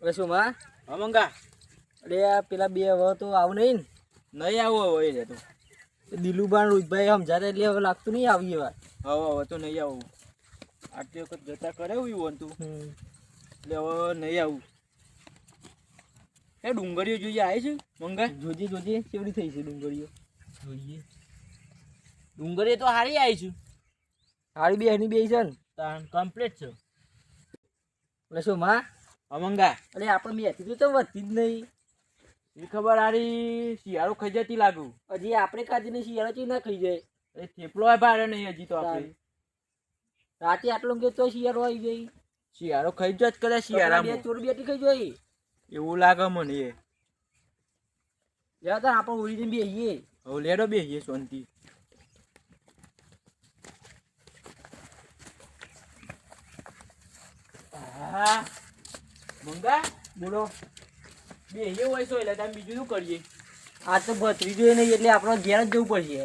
હવે શું માં? મંગા. અરે આ પેલા બે હવે તો આવું નહીં ને. નહીં આવું હવે એ તો. દિલુભાઈ રોજભાઈ સમજાતા એટલે હવે લાગતું નહીં આવી એવા. હવે હવે તો નહીં આવું. આટલી વખત જતા કરે એવું તું. એટલે હવે નહીં આવું. એ ડુંગળીઓ જોઈએ આવે છે મંગા? જોજે જોજે કેવડી થઈ છે ડુંગળીઓ. જોઈએ. ડુંગળીઓ તો હારી આવી છે. હારી બે એની બે છે ને. કમ્પ્લીટ છે. એટલે શું માં? અમંગા. અરે આપણે બે તો વધતી જ નહીં. એ ખબર હારી શિયાળો ખાઈ જતી લાગુ. હજી આપણે ખાધી નહીં શિયાળો ચી ના ખાઈ જાય. એ થેપલો ભારે નહીં હજી તો આપણે. રાતે આટલો કે તો શિયાળો આવી જાય. શિયાળો ખાઈ જ કરે બે ચોર બેટી ખાઈ જાય. એવું લાગે મને યાર તાર આપણે ઉડી જઈને બેહીએ. હવે લેડો બેહીએ શાંતિ. હા મંગા બોલો. બેહીએ હોય છો એટલે તમે બીજું શું કરીએ? આ તો ભત્રીજો નહીં એટલે આપણે ઘેર જ જવું પડશે.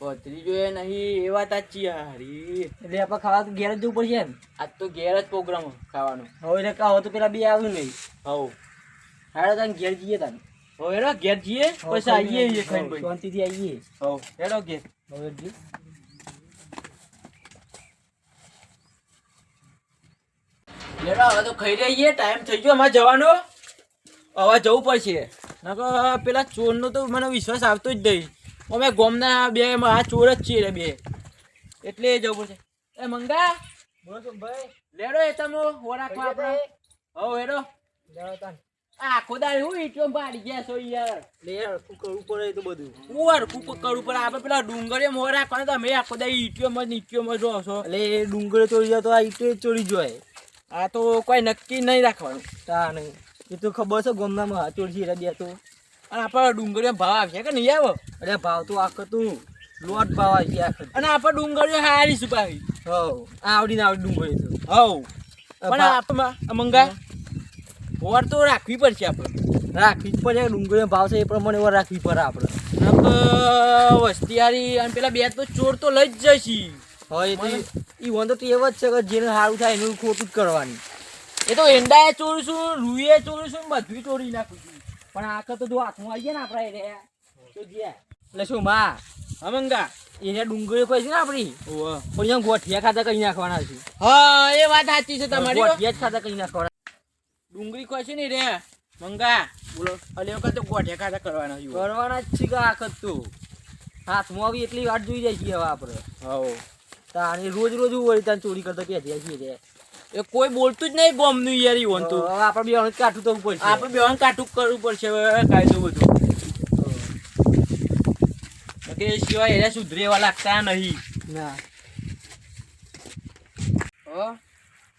ભત્રીજો એ નહીં એ વાત સાચી હારી. એટલે આપણે ખાવા તો ઘેર જ જવું પડશે એમ. આજ તો ઘેર જ પ્રોગ્રામ ખાવાનો. હવે એટલે કહો તો પેલા બે આવ્યું નહીં. હવ. હાડે તને ઘેર જઈએ તને. હવે હેડો ઘેર જઈએ પછી આવીએ એ શાંતિથી આવીએ. હવ હેડો ઘેર. હવે હેડો હવે તો ખાઈ રહીએ ટાઈમ થઈ ગયો અમારે જવાનો. હવે જવું પડશે. નકર પેલા ચોરનો તો મને વિશ્વાસ આવતો જ નહીં. અમે ગોમના બે આ ચોર જ છીએ બે. એટલે જવું પડશે. એ મંગા ભાઈ. લેડો એ તમે હો રાખવા આપણે. હવ હેડો. આખો દાડી હું ઈટો પાડી ગયા છો યાર. લે યાર શું કરવું પડે એ તો બધું. ઉવર કુક કરવું પડે. આપણે પેલા ડુંગરે મોર રાખવાનો તમે આખો દાડી ઈટીઓમાં જો છો. એટલે એ ડુંગર ચોરી જાય તો આ ઈટો ચોરી જાય આ તો કોઈ નક્કી નહીં રાખવાનું. તા નહીં એ તો ખબર છે ગમનામાં ચોરી છે બે તો. અને આપણા ડુંગળીઓ ભાવ આવશે કે નહીં આવો? અરે ભાવ તો આખો તું લોટ ભાવ આવી ગયા આખો. અને આપણે ડુંગળીઓ હારી શું ભાવી હવ. આવડીને આવડી ડુંગળી તો હવ. પણ આપણે મંગા ઓર તો રાખવી પડશે આપણે. રાખવી જ પડે ડુંગળીનો ભાવ છે એ પ્રમાણે એવા રાખવી પડે આપણે. વસ્તીયારી અને પેલા બે તો ચોર તો લઈ જ જશી હવે એ તો ઈ વંદો તો એવો જ છે કે જેને સારું થાય એનું ખોટું જ કરવાની. એ તો એંડાએ ચોરીશું રૂએ ચોરીશું બધું ચોરી નાખું છું. પણ આખો તો જો હાથમાં આવી ગયા ને આપણા એને તો જ્યાં એટલે શું માં હા મંગા એને ડુંગળી કોઈ છે ને આપણી? પણ અહીંયા ગોઠિયા ખાતા કહી નાખવાના છે. હા એ વાત સાચી છે તમારી હો. ગોઠિયા જ ખાતા કઈ નાખવાના. ડુંગળી કોઈ છે ને રે મંગા બોલો અલે વખત તો ગોઠિયા ખાતા કરવાના છે. કરવાના જ છે કે આખત તું. હાથમાં આવી એટલી વાત જોઈ જાય છે હવે આપણે. હઉ. તાણી રોજ રોજ વળી તાન ચોરી કરતા પેઢી છીએ રે એ કોઈ બોલતું જ નહીં ગોમનું યાર ઈવન તો. આપણે બે કાઠું તો પડશે. આપણે બેવાન કાઠું કરવું પડશે હવે કાયદો બધું. કે સિવાય એને સુધરે એવા લાગતા નહીં. ના.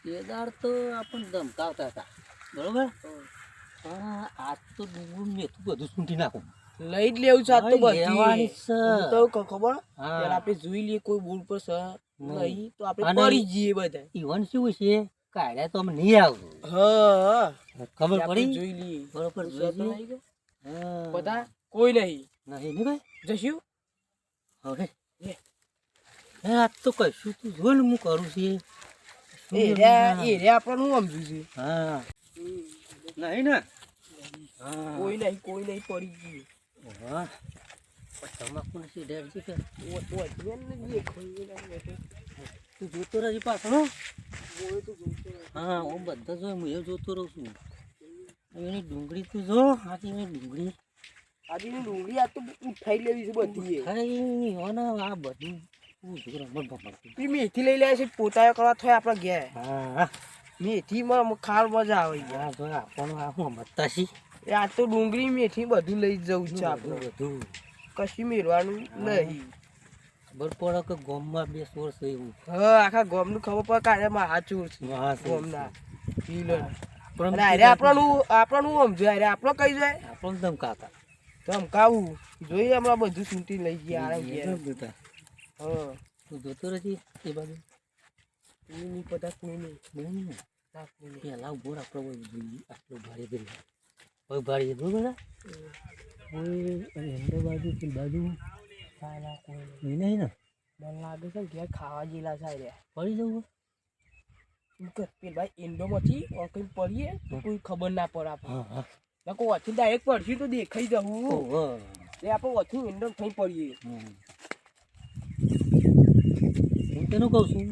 કેદાર તો આપણને ધમકાવતા હતા. બરોબર? આજ તો ડુંગળું મેથું બધું સૂંટી નાખું. લઈ જ લેવું છે આજ તો બધી. તો ક- ખબર? હા. પેલા આપણે જોઈ લઈએ કોઈ બોલ પર સર નહીં. તો આપણે પડી જઈએ બધા ઈવન શું છે? કાઢ્યા તો અમે નહીં આવતું. હા. ખબર પડી? જોઈ લઈએ. બરોબર જોઈ લઈએ. બધા? કોઈ નહીં. નહીં ને ભાઈ? જશું? હવે? હે આજ તો કશું તું જો ને હું કરું છું? એ રે આપણને હું સમજુ છે? હા. નહીં ને? કોઈ નહીં કોઈ નહીં પડી ગયું. કે ઓ- ઓ અજમેર ને જે ખોઈ ગયેલા ને તું જોતો રહી પાછળ હો. હા હું બધા જો હું એ જોતો રહું છું એની ડુંગળી તું જો આજે એની ડુંગળી આજે ની ડુંગળી આ તો ઉઠાઈ લેવી છે બધી એ. ખાઈ હો આ બધું મેથી લઈ લે છે પોતાએ કરવા થાય આપણા ઘેર હા મેથીમાં ખાર મજા આવે આપણને આ હું મતતા છી એ આ તો ડુંગળી મેથી બધું લઈ જવું છે આપણે. બધું. કશું મેળવાનું નહીં. ખબર પડે કે ગોમમાં બે સોર છે એવું હા આખા ગોમનું ખબર પડે કાઢે મારા ચોર છે ગોમના. પીલો પણ અરે આપણું આપણું સમજો? અરે આપણો કઈ જાય? આપણો ધમકાતા. ધમકાવું. જોઈએ હમણાં બધું ચૂંટી લઈ ગયા આ ઘેર હ હા. તું જોતો રહેતી એ બાજુ. કોઈ નહીં પતા કોઈ નહીં. પેલા ઊભો રાખ આપણે કોઈ જોઈએ. આટલું ભારે કરી કોઈ ભાડી બરોબર કોઈ અંદર બાજુ પેલી બાજુ સાલા કોઈ નહીં. ને મને લાગે છે ઘેર ખાવા જેલા છે રે પડી જવું પેલ ભાઈ ઇન્ડોમાંથી કઈ પડીએ તો કોઈ ખબર ના પડે આપણે નકો ઓછી ડાયરેક્ટ પડશે તો દેખાઈ જવું. એ આપણે ઓછું ઇન્ડોમ થઈ પડીએ. હું તેનું કહું છું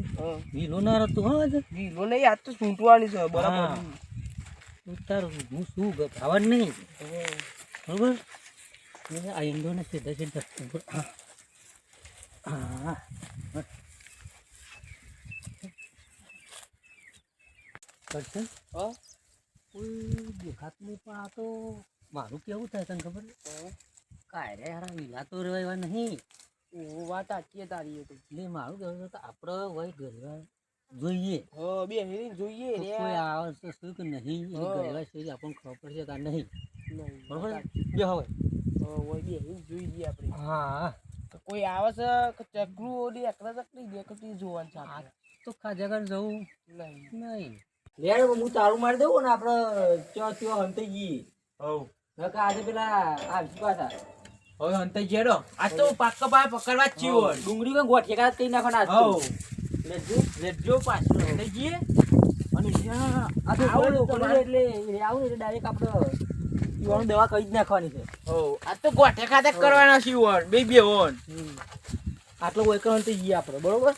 વિલો ના રહેતું હા આજે? નહીં આજ તો સૂંટવાની છે બરાબર. હા. હું શું ગભરાવા નહીં. બરોબર? આ ઈંડોને સીધા સીધા હા. કરશે? હા. કોઈ દેખાતું નહીં પણ આ તો મારું કેવું થાય તને ખબર કાયરે યાર વિલા તો રહેવા નહીં. ઓ વાત છે તારી તો. એટલે મારું કહેવું છે કે આપણે વય ઘરવા જોઈએ. હો બે હેરીને જોઈએ રે કોઈ આવે છે શું કે નહીં? એ. ઘરવા સુધી આપણને ખબર પડશે કે આ નહીં. બરોબર બે હવે. હા, ઓય બે હેરીને જોઈ લઈએ આપણે. હા. તો કોઈ આવે છે કે ચકલું ઓલી એકલા ચકરી દેખતી જોવાનું છે આપણે. તો ખાજા ઘર જવું. નહીં. નહીં. લે હું તારું મારી દઉં ને આપણે ચો ચો હંતાઈ ગઈ. હવ. નકર આજે પેલા આવશે પાછા હવે અંતે જેડો. આજ તો પાક્કા પાય પકડવા જ વળ. ડુંગળી માં ગોઠિયા કઈ નાખવાના ના તો. લેજો લેજો પાછો. અંતે જીએ અને આ તો આવું એટલે આવો એટલે ડાયરેક્ટ આપણે ઈવાનું દવા કઈ જ નાખવાની છે. હો આ તો ગોઠે ખાતે કરવાના વળ. બે બે ઓન. આટલો કોઈ કરવાનું તો જીએ આપણે બરોબર?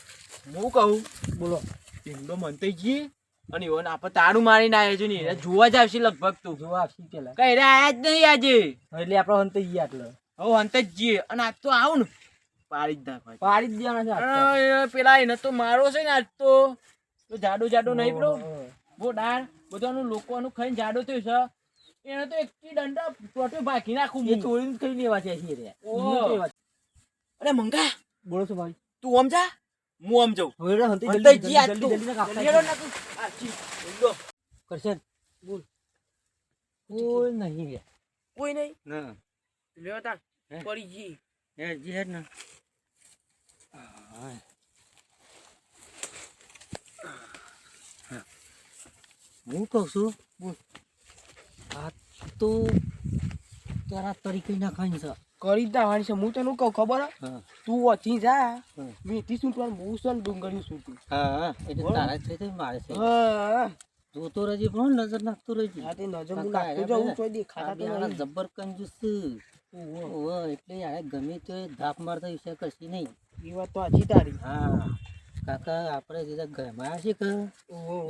હું કહું બોલો. પિંડો મંતાઈ જીએ અને ઓન આપણે તારું મારીને આવે છે ને જોવા જ આવશે લગભગ તું. જોવા આવશે પેલા. કઈ રે આયા જ નહીં આજે. એટલે આપણે હંતે જઈએ આટલો. હવે હંતાઈ જ જઈએ. અને આજ તો આવું ને. પાડી જ નાખવા પાડી જ દેવાના છે પેલા એને તો મારો છે ને આજ તો. તો જાડો જાડો નહીં પેલો. હા. બહુ ડાળ. બધાનું લોકોનું ખાઈને જાડો થયો છે. એને તો એક દંડા ટોટો ભાગી નાખું એ હું. ચોરીને કઈ લેવા છે. હું? અરે મંગા. બોલો છો ભાઈ. તું આમ જા. હું આમ જાઉં. હવે રે હંતે જલ્દી આજ જલ્દી તો. જલ્દી જલ્દી જલ્દી હેડો ને તું. આ જી, હેડો. કરશે બોલ. કોઈ નહીં કોઈ નહીં? ના. લેવા તાર. હે? પડી જી હે જી હેડ ના. હા. કહું છું બોલ. આ તો તારા તરીકે નાખવાની છે. કરી જ નાખવાની છે. હું તને કહું ખબર તું ઓછી જા. હા. શું સૂંટવાનું હું છે ને ડુંગળી સૂંટું હા એટલે. તારા થઈ મારે છે. હા. જોતો રહેજે પણ નજર નાખતો રહેજે. તે નજર હું કાકા, નાખતો જાઉં દેખાતા તો. જબ્બર કંજૂસ છે. ઓહો, એટલે યાર ગમે તે ધાપ મારતા વિશે કરશી નહીં. એ વાત તો હજી તારી. હા કાકા આપણે જે ઘરમાં છે કે.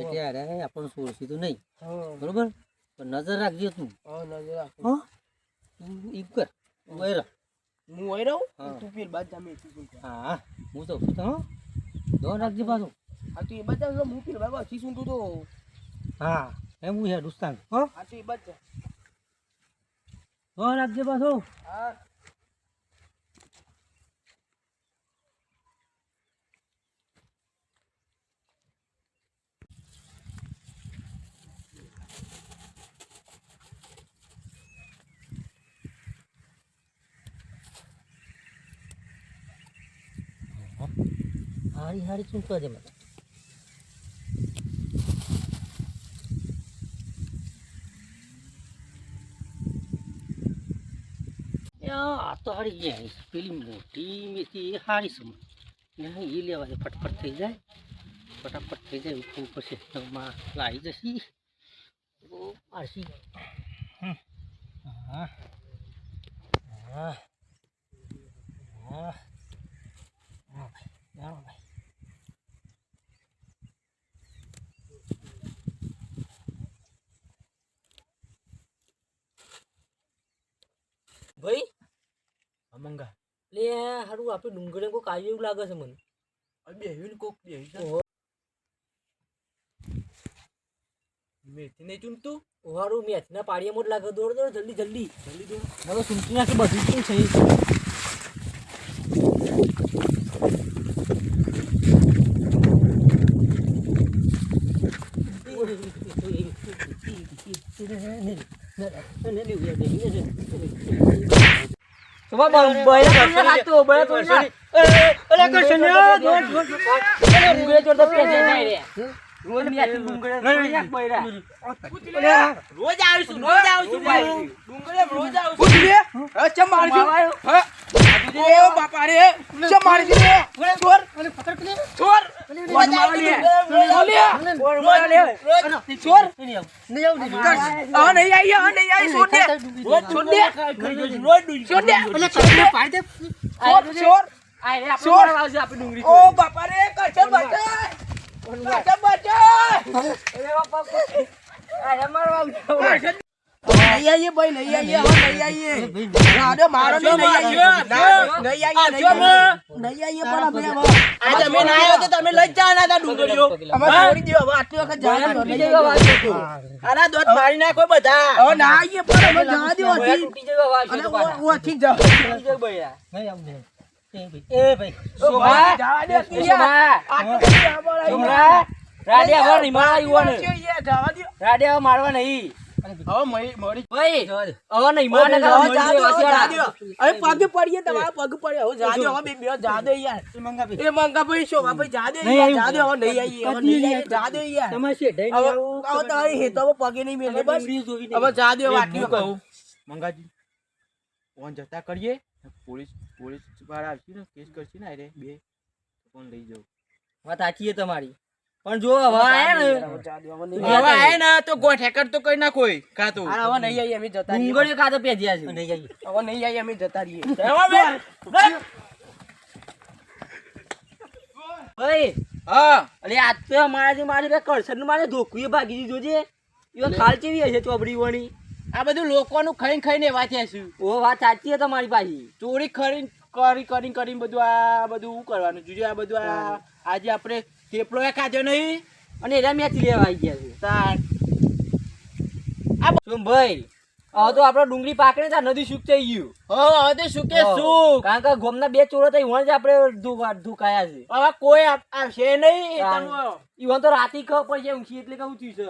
એટલે અરે આપણને છોડશી તો નહીં. હા. બરોબર? પણ નજર રાખજો તું. નજર રાખું. તું ઈ કર. તું અહીં. હું અહીં રહું હા. તું પેલ બાદ જામે હા હું તો છું તો હો. ધોન રાખજે પાછું. હા તું એ બધા હું પેલ બાબા શું તું તો. હા એમ હું યાર દોસ્તાન. હો? હા તું એ બાદ જા ધોન રાખજે પાછું. હા. હારી હારી ચૂંટવા દે મને આ તો હારી જાય પેલી મોટી મેથી એ હારી સમ મને એ લેવા ફટફટ થઈ જાય. ફટાફટ થઈ જાય ઉપર ઉપર છે માં લાવી જશી હા. ભાઈ મંગા લે હારું આપણે ડુંગળી કોઈ કાઢી એવું લાગે છે મને આ બેહ્યું ને કોક બેહ્યું છે. ઓહો. મેથી નહીં ચૂંટતું હારું મેથના પાડીએ જ લાગે દોડ દોડ જલ્દી જલ્દી જલ્દી દોડ મને સૂંચી નાખી બધું કેમ છે અરે કૃષ્ણ રોજ આવીશું રોજ આવીશું ભાઈ ડુંગળી રોજ આવીશું ચમ મારશું? ઓ બાપા રે ચમ મારી દીધો ચોર ચોર કોણ મારવા લે? ચોર નહીં આવું નહીં આવું નહીં આ નહીં આવી આ નહીં આવી છોડ દે રોજ છોડ દે છોડ દે એટલે તમને પાડી દે ચોર ચોર આ આપણે ચોર. આવશે, ડુંગળી ઓ બાપા રે કચમ બચાય હવે હવે તમે ના તો તમે લઈ જાના હતા ડુંગળીઓ. અમે છોડી હવે આટલી વખત જવા દો મારી નાખો બધા હવે ના આવીએ પણ જવા દો ઓથી. નહીં આવું નહીં એ ભાઈ એ ભાઈ શોભા. જવા દે એ શોભા. આટલું બધું જવા પડે. શોભા. રાડે હવે નહીં. મારવા નહીં પગે પડીએ તમારા પગ પડે હવે જા. હવે બે બે યાર. એ મંગા ભાઈ. એ મંગા ભાઈ શોભા ભાઈ જા યાર, આવ્યું. હવે નહીં આવીએ હવે નહીં આવીએ યાર. તમે છે હવે હવે તારી હેતો પગે નહીં મેલે બસ. હવે જા દો એ આટલી હું વખત. કહું મંગાજી ફોન જતા કરીએ. પોલીસ પોલીસવાળા આવશે ને કેસ કરશે ને અરે બે ફોન લઈ જાઉં વાત સાચી છે તમારી. પણ જો હવા આયા ને હવા હવે હવે. આયા. ને તો ગોઠ હેકર તો કઈ ના કોઈ કાં તો. હવે નહીં આવી અમે જતા રહીએ. ડુંગળીઓ કાં તો પેજ્યા છે. નહીં આવી હવે નહીં આવી અમે જતા રહીએ. ભાઈ હા. અરે આ તો મારાથી મારી બે કરસન મારે ધોકવી ભાગી દીધો છે. એ ખાલ ચેવી હશે ચોબડી વણી? આ બધું લોકોનું ખાઈને ખાઈને એવા થયા છે ઓ વાત સાચી છે તમારી પાછી. ચોરી ખરી કરી કરી કરીને બધું આ બધું શું કરવાનું? જોજો આ બધું આ આજે આપણે થેપલો એ ખાધો નહીં. અને એના મેચ લેવા આવી ગયા છે. તાર. શું ભાઈ? હવે તો આપણો ડુંગળી પાકડે ત્યાં નદી સુક થઈ ગયું. હા હવે તો સુકે સુક કારણ કે ગોમના બે ચોરો થઈ વણ જ આપણે ધુકાયા છે. હવે કોઈ આવશે નહીં ઈવન તો રાતી ખબર પડી જાય ઊંઘી એટલે કહું છે.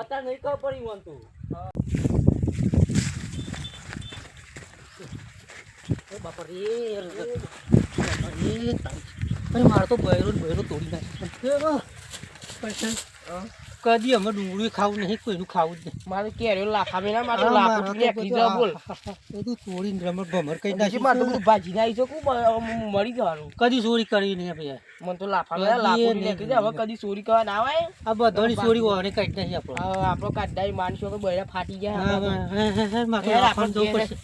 અત્યારે નહીં ખબર પડી ઈવન તો. એ બાપા રે બાપા રે અરે મારો તો બહેરો બહેરો તોડી નાખ્યો. પણ કદી અમે ડુંગળી ખાવું નહીં કોઈનું ખાવું જ નહીં. મારે કેરીઓ મારે લાખો લાફો મારે નીકળી બધું જાય બોલ. બધું તોડીને રમત ભમર કઈ નાખી મારે બધું ભાજી નાખી શકું પણ મળી જવાનું. કદી ચોરી કરી નહીં ભાઈ મને તો લાફા મેલા લાખો નીકળી હવે કદી ચોરી કરવા ના આવે. આ બધાની ચોરી હોય કઈ નહીં આપણો. આપણો કાઢાઈ માનશો કે બૈરા ફાટી ગયા હા, હા, મારે આપણને જવું પડશે.